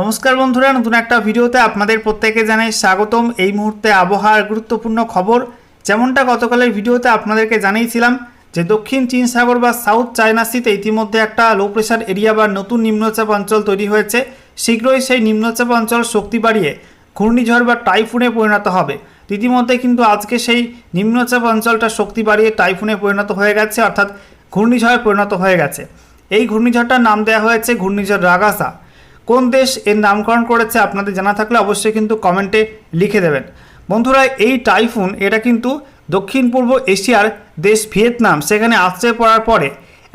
নমস্কার বন্ধুরা, নতুন একটা ভিডিওতে আপনাদের প্রত্যেকে জানাই স্বাগতম। এই মুহূর্তে আবহাওয়ার গুরুত্বপূর্ণ খবর, যেমনটা গতকালের ভিডিওতে আপনাদেরকে জানিয়েছিলাম যে দক্ষিণ চীন সাগর বা সাউথ চায়না সিতে ইতিমধ্যে একটা লো প্রেশার এরিয়া বা নতুন নিম্নচাপ অঞ্চল তৈরি হয়েছে। শীঘ্রই সেই নিম্নচাপ অঞ্চল শক্তি বাড়িয়ে ঘূর্ণিঝড় বা টাইফুনে পরিণত হবে। ইতিমধ্যে কিন্তু আজকে সেই নিম্নচাপ অঞ্চলটা শক্তি বাড়িয়ে টাইফুনে পরিণত হয়ে গেছে, অর্থাৎ ঘূর্ণিঝড়ে পরিণত হয়ে গেছে। এই ঘূর্ণিঝড়টার নাম দেওয়া হয়েছে ঘূর্ণিঝড় রাগাসা। কোন দেশ এর নামকরণ করেছে আপনাদের জানা থাকলে অবশ্যই কিন্তু কমেন্টে লিখে দেবেন। বন্ধুরা, এই টাইফুন, এটা কিন্তু দক্ষিণ পূর্ব এশিয়ার দেশ ভিয়েতনাম। সেখানে আশ্রয় পড়ার পরে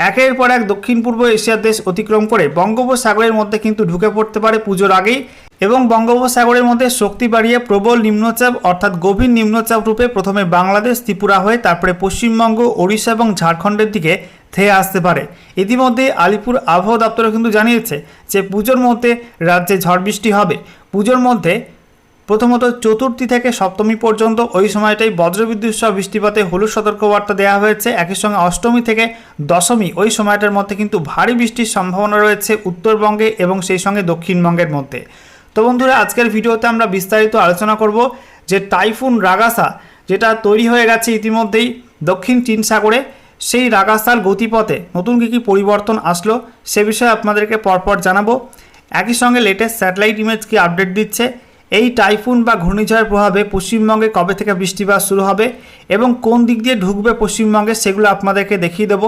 একের পর এক দক্ষিণ পূর্ব এশিয়ার দেশ অতিক্রম করে বঙ্গোপসাগরের মধ্যে কিন্তু ঢুকে পড়তে পারে পুজোর আগেই এবং বঙ্গোপসাগরের মধ্যে শক্তি বাড়িয়ে প্রবল নিম্নচাপ অর্থাৎ গভীর নিম্নচাপ রূপে প্রথমে বাংলাদেশ, ত্রিপুরা হয়ে তারপরে পশ্চিমবঙ্গ, ওড়িশা এবং ঝাড়খণ্ডের দিকে ধেয়ে আসতে পারে। ইতিমধ্যে আলিপুর আবহাওয়া দপ্তরও কিন্তু জানিয়েছে যে পুজোর মধ্যে রাজ্যে ঝড় বৃষ্টি হবে। পুজোর মধ্যে প্রথমত চতুর্থী থেকে সপ্তমী পর্যন্ত ওই সময়টাই বজ্রবিদ্যুৎ সহ বৃষ্টিপাতে হলুদ সতর্কবার্তা দেওয়া হয়েছে। একই সঙ্গে অষ্টমী থেকে দশমী ওই সময়টার মধ্যে কিন্তু ভারী বৃষ্টির সম্ভাবনা রয়েছে উত্তরবঙ্গে এবং সেই সঙ্গে দক্ষিণবঙ্গের মধ্যে। তো বন্ধুরা, আজকের ভিডিওতে আমরা বিস্তারিত আলোচনা করব যে টাইফুন রাগাসা যেটা তৈরি হয়ে গেছে ইতিমধ্যেই দক্ষিণ চীন সাগরে সেই রাগাস্থার গতিপথে নতুন কী কী পরিবর্তন আসলো সে বিষয়ে আপনাদেরকে পরপর জানাব। একই সঙ্গে লেটেস্ট স্যাটেলাইট ইমেজ কি আপডেট দিচ্ছে, এই টাইফুন বা ঘূর্ণিঝড়ের প্রভাবে পশ্চিমবঙ্গে কবে থেকে বৃষ্টিপাত শুরু হবে এবং কোন দিক দিয়ে ঢুকবে পশ্চিমবঙ্গে সেগুলো আপনাদেরকে দেখিয়ে দেবো।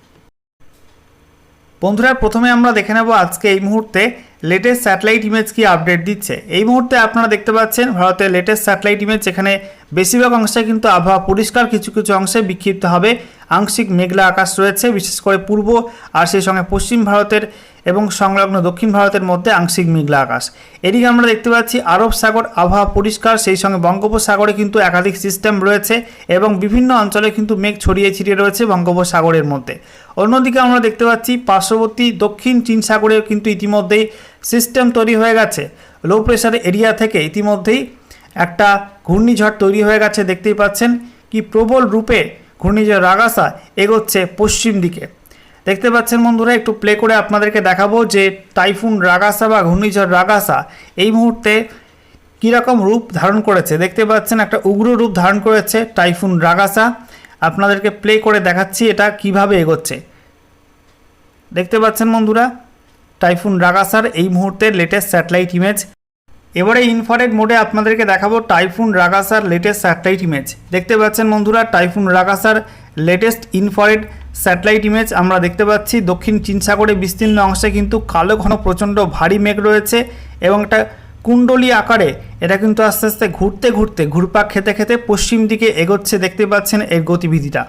বন্ধুরা, প্রথমে আমরা দেখে নেব আজকে এই মুহূর্তে লেটেস্ট স্যাটেলাইট ইমেজ কি আপডেট দিচ্ছে। এই মুহূর্তে আপনারা দেখতে পাচ্ছেন ভারতের লেটেস্ট স্যাটেলাইট ইমেজ যেখানে বেশিরভাগ অংশে কিন্তু আবহাওয়া পরিষ্কার, কিছু কিছু অংশে বিক্ষিপ্ত হবে। আংশিক মেঘলা আকাশ রয়েছে, বিশেষ করে পূর্ব আর সেই সঙ্গে পশ্চিম ভারতের এবং সংলগ্ন দক্ষিণ ভারতের মধ্যে আংশিক মেঘলা আকাশ। এদিকে আমরা দেখতে পাচ্ছি, আরব সাগর আবহাওয়া পরিষ্কার, সেই সঙ্গে বঙ্গোপসাগরে কিন্তু একাধিক সিস্টেম রয়েছে এবং বিভিন্ন অঞ্চলে কিন্তু মেঘ ছড়িয়ে ছিটিয়ে রয়েছে বঙ্গোপসাগরের মধ্যে। অন্যদিকে আমরা দেখতে পাচ্ছি, পার্শ্ববর্তী দক্ষিণ চীন সাগরেও কিন্তু ইতিমধ্যেই সিস্টেম তৈরি হয়ে গেছে। লো প্রেশার এরিয়া থেকে ইতিমধ্যেই একটা ঘূর্ণিঝড় তৈরি হয়ে গেছে, দেখতেই পাচ্ছেন কি প্রবল রূপে ঘূর্ণিঝড় রাগাসা এগোচ্ছে পশ্চিম দিকে। দেখতে পাচ্ছেন বন্ধুরা, একটু প্লে করে আপনাদেরকে দেখাবো যে টাইফুন রাগাসা বা ঘূর্ণিঝড় রাগাসা এই মুহূর্তে কীরকম রূপ ধারণ করেছে। দেখতে পাচ্ছেন একটা উগ্র রূপ ধারণ করেছে টাইফুন রাগাসা। আপনাদেরকে প্লে করে দেখাচ্ছি এটা কীভাবে এগোচ্ছে। দেখতে পাচ্ছেন বন্ধুরা টাইফুন রাগাসার এই মুহূর্তের লেটেস্ট স্যাটেলাইট ইমেজ এবারে ইনফারেড মোডে আপনাদেরকে দেখাবো টাইফুন রাগাসার লেটেস্ট স্যাটেলাইট ইমেজ দেখতে পাচ্ছেন বন্ধুরা typhoon রাগাসার latest infrared satellite image আমরা দেখতে পাচ্ছি। দক্ষিণ চীন সাগরে বিস্তীর্ণ অংশে কিন্তু কালো ঘন প্রচণ্ড ভারী মেঘ রয়েছে এবং একটা কুণ্ডলী আকারে এটা কিন্তু আস্তে আস্তে ঘুরতে ঘুরতে ঘুরপাক খেতে খেতে পশ্চিম দিকে এগোচ্ছে। দেখতে পাচ্ছেন এর গতিবিধিটা।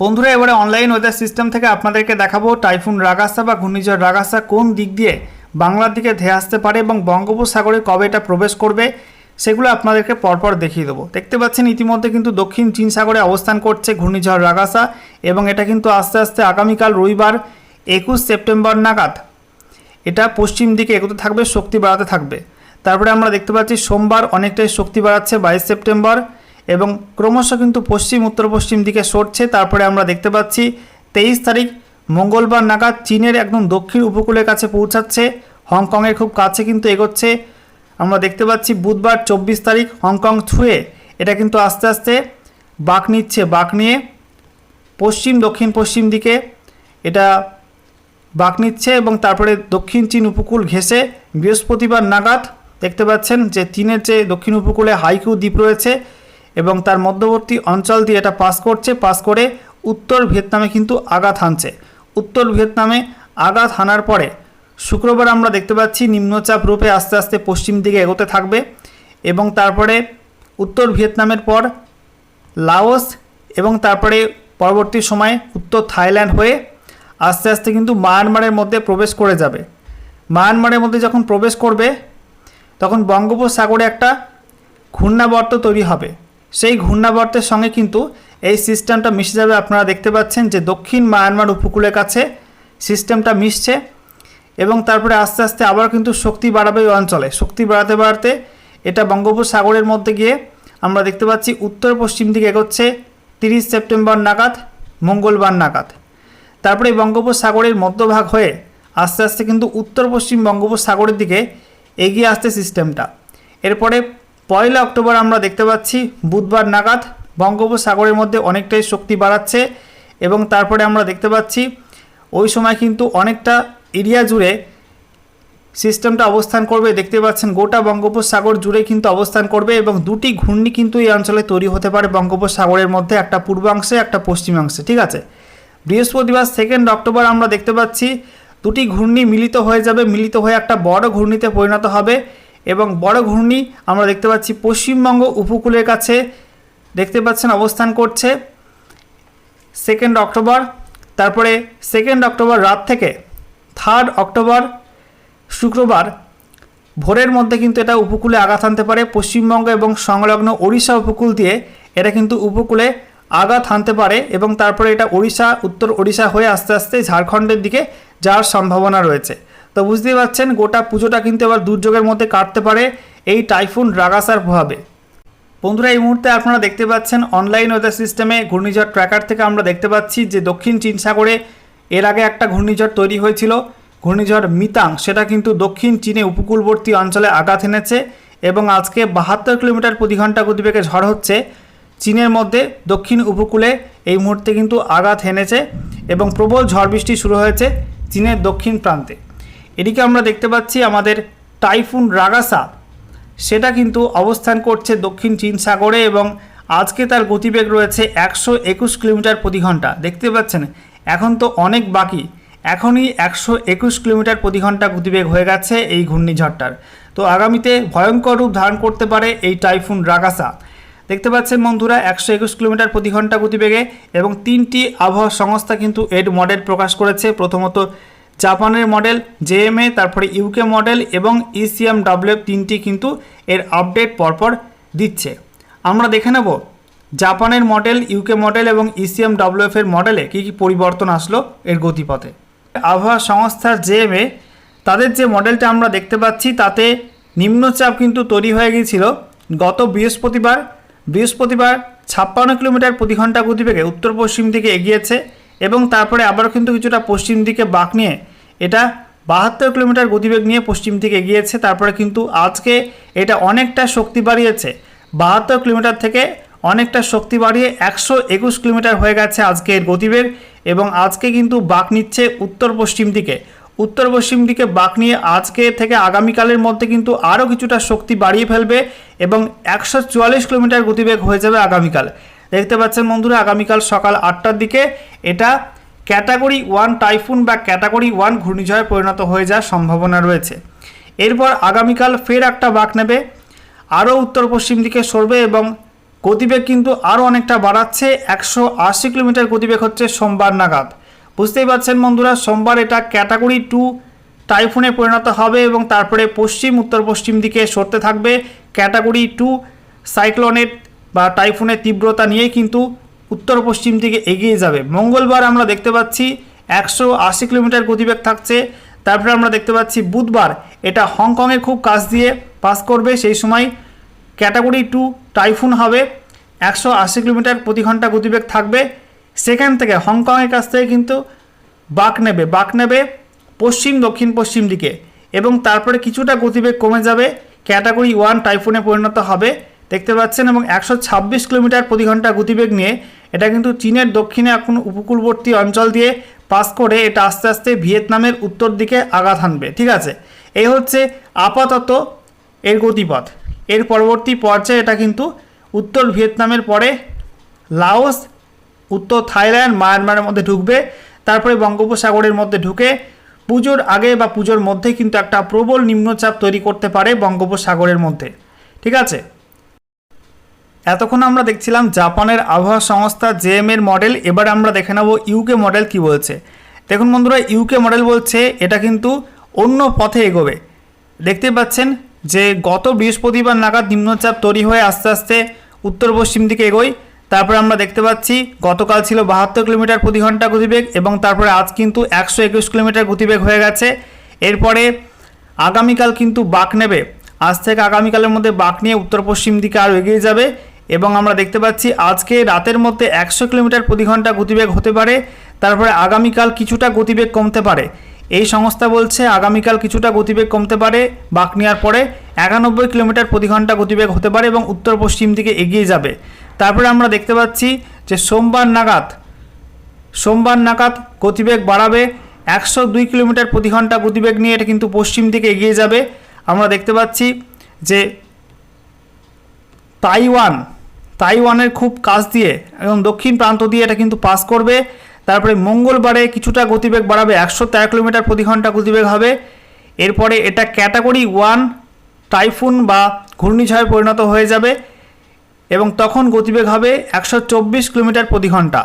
বন্ধুরা, এবারে অনলাইন ওয়েদার সিস্টেম থেকে আপনাদেরকে দেখাবো টাইফুন রাগাসা বা ঘূর্ণিঝড় রাগাসা কোন দিক দিয়ে বাংলার দিকে ধেয়ে আসতে পারে এবং বঙ্গোপসাগরে কবে এটা প্রবেশ করবে, সেগুলো আপনাদেরকে পরপর দেখিয়ে দেবো। দেখতে পাচ্ছেন ইতিমধ্যে কিন্তু দক্ষিণ চীন সাগরে অবস্থান করছে ঘূর্ণিঝড় রাগাসা এবং এটা কিন্তু আস্তে আস্তে আগামীকাল রবিবার একুশ সেপ্টেম্বর নাগাদ। এটা পশ্চিম দিকে এগোতে থাকবে, শক্তি বাড়াতে থাকবে। তারপরে আমরা দেখতে পাচ্ছি সোমবার অনেকটাই শক্তি বাড়াচ্ছে বাইশ সেপ্টেম্বর এবং ক্রমশ কিন্তু পশ্চিম উত্তর পশ্চিম দিকে সরছে। তারপরে আমরা দেখতে পাচ্ছি তেইশ তারিখ মঙ্গলবার নাগাদ চীনের একদম দক্ষিণ উপকূলের কাছে পৌঁছাচ্ছে। হংকংয়ের খুব কাছে কিন্তু এগোচ্ছে। আমরা দেখতে পাচ্ছি বুধবার চব্বিশ তারিখ হংকং ছুঁয়ে এটা কিন্তু আস্তে আস্তে বাঁক নিচ্ছে, বাঁক নিয়ে পশ্চিম, দক্ষিণ, পশ্চিম দিকে এটা বাঁক নিচ্ছে এবং তারপরে দক্ষিণ চীন উপকূল ঘেঁষে বৃহস্পতিবার নাগাদ দেখতে পাচ্ছেন যে চীনের যে দক্ষিণ উপকূলে হাইকু দ্বীপ রয়েছে এবং তার মধ্যবর্তী অঞ্চল দিয়ে এটা পাস করছে, পাস করে উত্তর ভিয়েতনামে কিন্তু আঘাত হানছে। উত্তর ভিয়েতনামে আঘাত হানার পরে শুক্রবার আমরা দেখতে পাচ্ছি নিম্নচাপ রূপে আস্তে আস্তে পশ্চিম দিকে এগোতে থাকবে এবং তারপরে উত্তর ভিয়েতনামের পর লাওস এবং তারপরে পরবর্তী সময়ে উত্তর থাইল্যান্ড হয়ে আস্তে আস্তে কিন্তু মায়ানমারের মধ্যে প্রবেশ করে যাবে। মায়ানমারের মধ্যে যখন প্রবেশ করবে, তখন বঙ্গোপসাগরে একটা ঘূর্ণাবর্ত তৈরি হবে। সেই ঘূর্ণাবর্তের সঙ্গে কিন্তু এই সিস্টেমটা মিশে যাবে, আপনারা দেখতে পাচ্ছেন যে দক্ষিণ মায়ানমার উপকূলের কাছে সিস্টেমটা মিশছে এবং তারপরে আস্তে আস্তে আবার কিন্তু শক্তি বাড়াবে ওই অঞ্চলে। শক্তি বাড়াতে বাড়াতে এটা বঙ্গোপসাগরের মধ্যে গিয়ে আমরা দেখতে পাচ্ছি উত্তর পশ্চিম দিকে এগোচ্ছে তিরিশ সেপ্টেম্বর নাগাদ, মঙ্গলবার নাগাদ। তারপরে বঙ্গোপসাগরের মধ্যভাগ হয়ে আস্তে আস্তে কিন্তু উত্তর পশ্চিম বঙ্গোপসাগরের দিকে এগিয়ে আসছে সিস্টেমটা। এরপরে পয়লা অক্টোবর আমরা দেখতে পাচ্ছি বুধবার নাগাদ বঙ্গোপসাগরের মধ্যে অনেকটাই শক্তি বাড়াচ্ছে এবং তারপরে আমরা দেখতে পাচ্ছি ওই সময় কিন্তু অনেকটা এরিয়া জুড়ে সিস্টেমটা অবস্থান করবে। দেখতে পাচ্ছেন গোটা বঙ্গোপসাগর জুড়ে কিন্তু অবস্থান করবে এবং দুটি ঘূর্ণি কিন্তু এই অঞ্চলে তৈরি হতে পারে বঙ্গোপসাগরের মধ্যে, একটা পূর্বাংশে, একটা পশ্চিমাংশে, ঠিক আছে? বৃহস্পতিবার সেকেন্ড অক্টোবর আমরা দেখতে পাচ্ছি দুটি ঘূর্ণি মিলিত হয়ে যাবে। মিলিত হয়ে একটা বড় ঘূর্ণিতে পরিণত হবে এবং বড় ঘূর্ণি আমরা দেখতে পাচ্ছি পশ্চিমবঙ্গ উপকূলের কাছে দেখতে পাচ্ছেন অবস্থান করছে সেকেন্ড অক্টোবর তারপরে সেকেন্ড অক্টোবর রাত থেকে থার্ড অক্টোবর শুক্রবার, ভোরের মধ্যে কিন্তু এটা উপকূলে আঘাত আনতে পারে। পশ্চিমবঙ্গ এবং সংলগ্ন ওড়িশা উপকূল দিয়ে এটা কিন্তু উপকূলে আঘাত হানতে পারে এবং তারপরে এটা ওড়িশা, উত্তর ওড়িশা হয়ে আস্তে আস্তে ঝাড়খণ্ডের দিকে যাওয়ার সম্ভাবনা রয়েছে। তো বুঝতেই পারছেন, গোটা পুজোটা কিন্তু এবার দুর্যোগের মধ্যে কাটতে পারে। এই টাইফুন রাগাসার প্রভাবে। বন্ধুরা, এই মুহূর্তে আপনারা দেখতে পাচ্ছেন অনলাইন ওয়েদার সিস্টেমে ঘূর্ণিঝড় ট্র্যাকার থেকে আমরা দেখতে পাচ্ছি যে দক্ষিণ চীন সাগরে এর আগে একটা ঘূর্ণিঝড় তৈরি হয়েছিল, ঘূর্ণিঝড় মিতাং। সেটা কিন্তু দক্ষিণ চীনে উপকূলবর্তী অঞ্চলে আঘাত এনেছে এবং আজকে বাহাত্তর কিলোমিটার প্রতি ঘণ্টা গতিবেগে ঝড় হচ্ছে। চীনের মধ্যে দক্ষিণ উপকূলে এই মুহূর্তে কিন্তু আঘাত হেনেছে এবং প্রবল ঝড় বৃষ্টি শুরু হয়েছে চীনের দক্ষিণ প্রান্তে। এদিকে আমরা দেখতে পাচ্ছি আমাদের টাইফুন রাগাসা সেটা কিন্তু অবস্থান করছে দক্ষিণ চীন সাগরে এবং আজকে তার গতিবেগ রয়েছে একশো একুশ কিলোমিটার প্রতি ঘণ্টা। দেখতে পাচ্ছেন, এখন তো অনেক বাকি। এখনই একশো একুশ কিলোমিটার প্রতি ঘণ্টা গতিবেগ হয়ে গেছে এই ঘূর্ণিঝড়টার। তো আগামীতে ভয়ঙ্কর রূপ ধারণ করতে পারে এই টাইফুন রাগাসা। দেখতে পাচ্ছেন বন্ধুরা, একশো একুশ কিলোমিটার প্রতি ঘণ্টা গতিবেগে এবং তিনটি আবহাওয়া সংস্থা কিন্তু এর মডেল প্রকাশ করেছে। প্রথমত জাপানের মডেল জেএমএ তারপরে ইউকে মডেল এবং ইসিএম ডাব্লিউ তিনটি কিন্তু এর আপডেট পরপর দিচ্ছে। আমরা দেখে নেব, জাপানের মডেল, ইউকে মডেল এবং ইসিএম ডাব্লিউএফ এর মডেলে কী কী পরিবর্তন আসলো এর গতিপথে। আবহাওয়া সংস্থার জেএমএ তাদের যে মডেলটা আমরা দেখতে পাচ্ছি, তাতে নিম্নচাপ কিন্তু তৈরি হয়ে গিয়েছিল গত বৃহস্পতিবার। বৃহস্পতিবার ছাপ্পান্ন কিলোমিটার প্রতি ঘণ্টা গতিবেগে উত্তর পশ্চিম দিকে এগিয়েছে। এবং তারপরে আবারও কিন্তু কিছুটা পশ্চিম দিকে বাঁক নিয়ে এটা বাহাত্তর কিলোমিটার গতিবেগ নিয়ে পশ্চিম দিকে এগিয়েছে। তারপরে কিন্তু আজকে এটা অনেকটা শক্তি বাড়িয়েছে। বাহাত্তর কিলোমিটার থেকে অনেকটা শক্তি বাড়িয়ে একশো একুশ কিলোমিটার হয়ে গেছে আজকে এর গতিবেগ এবং আজকে কিন্তু বাঁক নিচ্ছে উত্তর পশ্চিম দিকে। উত্তর পশ্চিম দিকে বাঁক নিয়ে আজকে থেকে আগামীকালের মধ্যে কিন্তু আরও কিছুটা শক্তি বাড়িয়ে ফেলবে এবং একশো চুয়াল্লিশ কিলোমিটার গতিবেগ হয়ে যাবে আগামীকাল। দেখতে পাচ্ছেন বন্ধুরা, আগামীকাল সকাল আটটার দিকে এটা ক্যাটাগরি ওয়ান টাইফুন বা ক্যাটাগরি ওয়ান ঘূর্ণিঝড়ে পরিণত হয়ে যাওয়ার সম্ভাবনা রয়েছে। এরপর আগামীকাল ফের একটা বাঁক নেবে, আরও উত্তর পশ্চিম দিকে সরবে এবং গতিবেগ কিন্তু আরও অনেকটা বাড়াচ্ছে, একশো আশি কিলোমিটার গতিবেগ হচ্ছে সোমবার নাগাদ। বুঝতেই পারছেন বন্ধুরা, সোমবার এটা ক্যাটাগরি টু টাইফুনে পরিণত হবে এবং তারপরে পশ্চিম উত্তর পশ্চিম দিকে সরতে থাকবে। ক্যাটাগরি টু সাইক্লোনের বা টাইফুনের তীব্রতা নিয়েই কিন্তু উত্তর পশ্চিম দিকে এগিয়ে যাবে। মঙ্গলবার আমরা দেখতে পাচ্ছি একশো আশি কিলোমিটার গতিবেগ থাকছে। তারপরে আমরা দেখতে পাচ্ছি বুধবার এটা হংকংয়ের খুব কাছ দিয়ে পাস করবে। সেই সময় ক্যাটাগরি টু টাইফুন হবে। একশো আশি কিলোমিটার প্রতি ঘণ্টা গতিবেগ থাকবে। সেখান থেকে হংকংয়ের কাছ থেকে কিন্তু বাঁক নেবে। বাঁক নেবে পশ্চিম, দক্ষিণ, পশ্চিম দিকে। এবং তারপরে কিছুটা গতিবেগ কমে যাবে। ক্যাটাগরি ওয়ান টাইফুনে পরিণত হবে। দেখতে পাচ্ছেন, এবং একশো ছাব্বিশ কিলোমিটার প্রতি ঘণ্টা গতিবেগ নিয়ে এটা কিন্তু চীনের দক্ষিণে এখন উপকূলবর্তী অঞ্চল দিয়ে পাস করে এটা আস্তে আস্তে ভিয়েতনামের উত্তর দিকে আঘাত হানবে। ঠিক আছে? এই হচ্ছে আপাতত এর গতিপথ। এর পরবর্তী পর্যায়ে এটা কিন্তু উত্তর ভিয়েতনামের পরে লাওস, উত্তর থাইল্যান্ড, মায়ানমারের মধ্যে ঢুকবে। তারপরে বঙ্গোপসাগরের মধ্যে ঢুকে পুজোর আগে বা পুজোর মধ্যে কিন্তু একটা প্রবল নিম্নচাপ তৈরি করতে পারে বঙ্গোপসাগরের মধ্যে। ঠিক আছে? এতক্ষণ আমরা দেখছিলাম জাপানের আবহাওয়া সংস্থা জেএম এর মডেল। এবার আমরা দেখে নেব ইউকে মডেল কি বলছে। দেখুন বন্ধুরা, ইউকে মডেল বলছে, এটা কিন্তু অন্য পথে এগোবে। দেখতে পাচ্ছেন যে গত বৃহস্পতিবার নাগাদ নিম্নচাপ তৈরি হয়ে আস্তে আস্তে উত্তর পশ্চিম দিকে এগোয়। তারপরে আমরা দেখতে পাচ্ছি, গতকাল ছিল বাহাত্তর কিলোমিটার প্রতি ঘণ্টা গতিবেগ এবং তারপরে আজ কিন্তু একশো একুশ কিলোমিটার গতিবেগ হয়ে গেছে। এরপরে আগামীকাল কিন্তু বাঁক নেবে। আজ থেকে আগামীকালের মধ্যে বাঁক নিয়ে উত্তর পশ্চিম দিকে আরও এগিয়ে যাবে। এবং আমরা দেখতে পাচ্ছি আজকে রাতের মধ্যে একশো কিলোমিটার প্রতি ঘণ্টা গতিবেগ হতে পারে, তারপরে আগামীকাল কিছুটা গতিবেগ কমতে পারে। এই সংস্থা বলছে আগামীকাল কিছুটা গতিবেগ কমতে পারে বাঁক নেওয়ার পরে একানব্বই কিলোমিটার প্রতি ঘণ্টা গতিবেগ হতে পারে এবং উত্তর পশ্চিম দিকে এগিয়ে যাবে। তারপরে আমরা দেখতে পাচ্ছি যে সোমবার নাগাদ সোমবার নাগাদ গতিবেগ বাড়াবে, একশো দুই কিলোমিটার প্রতি ঘণ্টা গতিবেগ নিয়ে এটা কিন্তু পশ্চিম দিকে এগিয়ে যাবে। আমরা দেখতে পাচ্ছি যে তাইওয়ান তাইওয়ানের খুব কাছ দিয়ে এবং দক্ষিণ প্রান্ত দিয়ে এটা কিন্তু পাস করবে। তারপরে মঙ্গলবারে কিছুটা গতিবেগ বাড়াবে, একশো তেরো কিলোমিটার প্রতি ঘণ্টা গতিবেগ হবে। এরপরে এটা ক্যাটাগরি ওয়ান টাইফুন বা ঘূর্ণিঝড়ে পরিণত হয়ে যাবে এবং তখন গতিবেগ হবে একশো চব্বিশ কিলোমিটার প্রতি ঘণ্টা।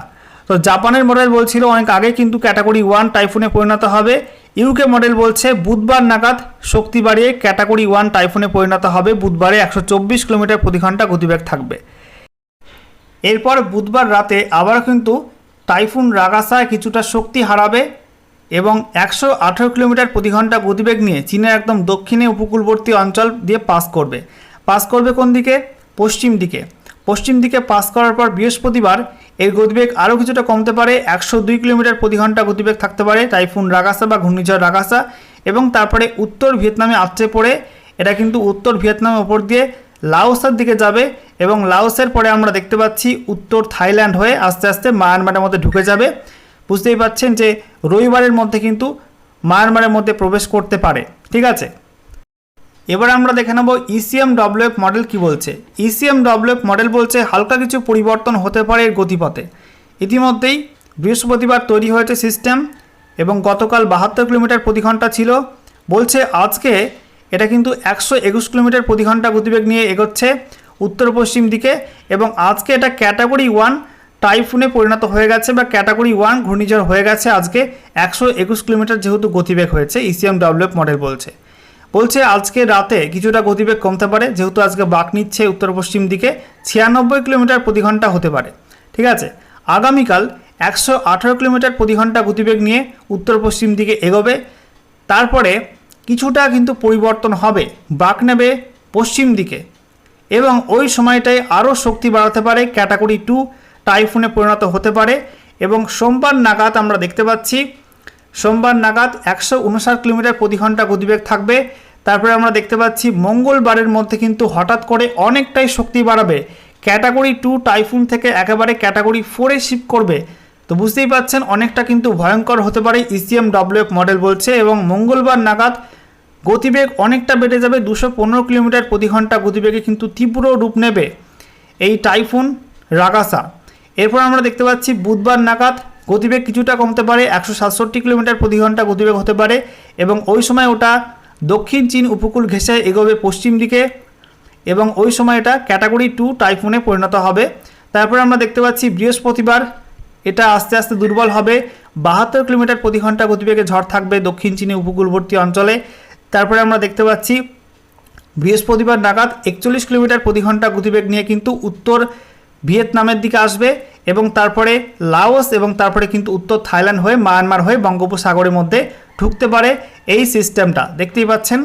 তো জাপানের মডেল বলছিল, অনেক আগে কিন্তু ক্যাটাগরি ওয়ান টাইফুনে পরিণত হবে। ইউকে মডেল বলছে, বুধবার নাগাদ শক্তি বাড়িয়ে ক্যাটাগরি ওয়ান টাইফুনে পরিণত হবে। বুধবারে একশো চব্বিশ কিলোমিটার প্রতি ঘণ্টা গতিবেগ থাকবে। এরপর বুধবার রাতে আবার কিন্তু টাইফুন রাগাসায় কিছুটা শক্তি হারাবে এবং একশো আঠেরো কিলোমিটার প্রতি ঘণ্টা গতিবেগ নিয়ে চীনের একদম দক্ষিণে উপকূলবর্তী অঞ্চল দিয়ে পাস করবে। পাস করবে কোন দিকে? পশ্চিম দিকে। পশ্চিম দিকে পাস করার পর বৃহস্পতিবার এর গতিবেগ আরও কিছুটা কমতে পারে, একশো দুই কিলোমিটার প্রতি ঘণ্টা গতিবেগ থাকতে পারে টাইফুন রাগাসা বা ঘূর্ণিঝড় রাগাসা এবং তারপরে উত্তর ভিয়েতনামে আছড়ে পড়ে। এটা কিন্তু উত্তর ভিয়েতনামের ওপর দিয়ে লাওসার দিকে যাবে এবং লাওসের পরে আমরা দেখতে পাচ্ছি উত্তর থাইল্যান্ড হয়ে আস্তে আস্তে মায়ানমারের মধ্যে ঢুকে যাবে। বুঝতেই পাচ্ছেন যে রবিবারের মধ্যে কিন্তু মায়ানমারের মধ্যে প্রবেশ করতে পারে। ঠিক আছে? এবার আমরা দেখে নেব ইসিএম ডব্লিউএফ মডেল কি বলছে। ইসিএম ডব্লিউএফ মডেল বলছে হালকা কিছু পরিবর্তন হতে পারে এর গতিপথে। ইতিমধ্যেই বৃহস্পতিবার তৈরি হয়েছে সিস্টেম এবং গতকাল বাহাত্তর কিলোমিটার প্রতি ঘণ্টা ছিল। বলছে আজকে এটা কিন্তু একশো একুশ কিলোমিটার প্রতি ঘণ্টা গতিবেগ নিয়ে এগোচ্ছে। উত্তর পশ্চিম দিকে এবং আজকে এটা ক্যাটাগরি ওয়ান টাইফুনে পরিণত হয়ে গেছে বা ক্যাটাগরি ওয়ান ঘূর্ণিঝড় হয়ে গেছে আজকে একশো একুশ কিলোমিটার যেহেতু গতিবেগ হয়েছে ইসিএম ডব্লিউএফ মডেল বলছে। বলছে আজকে রাতে কিছুটা গতিবেগ কমতে পারে, যেহেতু আজকে বাঁক নিচ্ছে উত্তর পশ্চিম দিকে, ছিয়ানব্বই কিলোমিটার প্রতি ঘণ্টা হতে পারে। ঠিক আছে? আগামীকাল একশো আঠারো কিলোমিটার প্রতি ঘণ্টা গতিবেগ নিয়ে উত্তর পশ্চিম দিকে এগোবে। তারপরে কিছুটা কিন্তু পরিবর্তন হবে বাঁক নেবে পশ্চিম দিকে। এবং ওই সময়টায় আরও শক্তি বাড়াতে পারে ক্যাটাগরি টু, টাইফুনে পরিণত হতে পারে এবং সোমবার নাগাদ আমরা দেখতে পাচ্ছি, সোমবার নাগাদ একশো উনষাট কিলোমিটার প্রতি ঘণ্টা গতিবেগ থাকবে। তারপরে আমরা দেখতে পাচ্ছি মঙ্গলবারের মধ্যে কিন্তু হঠাৎ করে অনেকটাই শক্তি বাড়াবে। ক্যাটাগরি টু, টাইফুন থেকে একেবারে ক্যাটাগরি ফোরে শিফট করবে। তো বুঝতেই পাচ্ছেন অনেকটা কিন্তু ভয়ঙ্কর হতে পারে ইসিএম ডব্লিউএফ মডেল বলছে এবং মঙ্গলবার নাগাদ গতিবেগ অনেকটা বেড়ে যাবে, দুশো পনেরো কিলোমিটার প্রতি ঘণ্টা গতিবেগে কিন্তু তীব্র রূপ নেবে এই টাইফুন রাগাসা। এরপর আমরা দেখতে পাচ্ছি বুধবার নাগাদ গতিবেগ কিছুটা কমতে পারে, একশো সাতষট্টি কিলোমিটার প্রতি ঘণ্টা গতিবেগ হতে পারে এবং ওই সময় ওটা দক্ষিণ চীন উপকূল ঘেঁষে এগোবে পশ্চিম দিকে এবং ওই সময় এটা ক্যাটাগরি টু টাইফুনে পরিণত হবে। তারপরে আমরা দেখতে পাচ্ছি বৃহস্পতিবার এটা আস্তে আস্তে দুর্বল হবে, বাহাত্তর কিলোমিটার প্রতি ঘণ্টা গতিবেগে ঝড় থাকবে দক্ষিণ চীনে উপকূলবর্তী অঞ্চলে। তারপরে আমরা দেখতে পাচ্ছি, বৃহস্পতিবার নাগাদ একচল্লিশ কিলোমিটার প্রতি ঘণ্টা গতিবেগ নিয়ে কিন্তু উত্তর ভিয়েতনামের দিকে আসবে এবং তারপরে লাওস এবং তারপরে কিন্তু উত্তর থাইল্যান্ড হয়ে, মায়ানমার হয়ে বঙ্গোপসাগরের মধ্যে ঢুকতে পারে এই সিস্টেমটা। দেখতেই পাচ্ছেন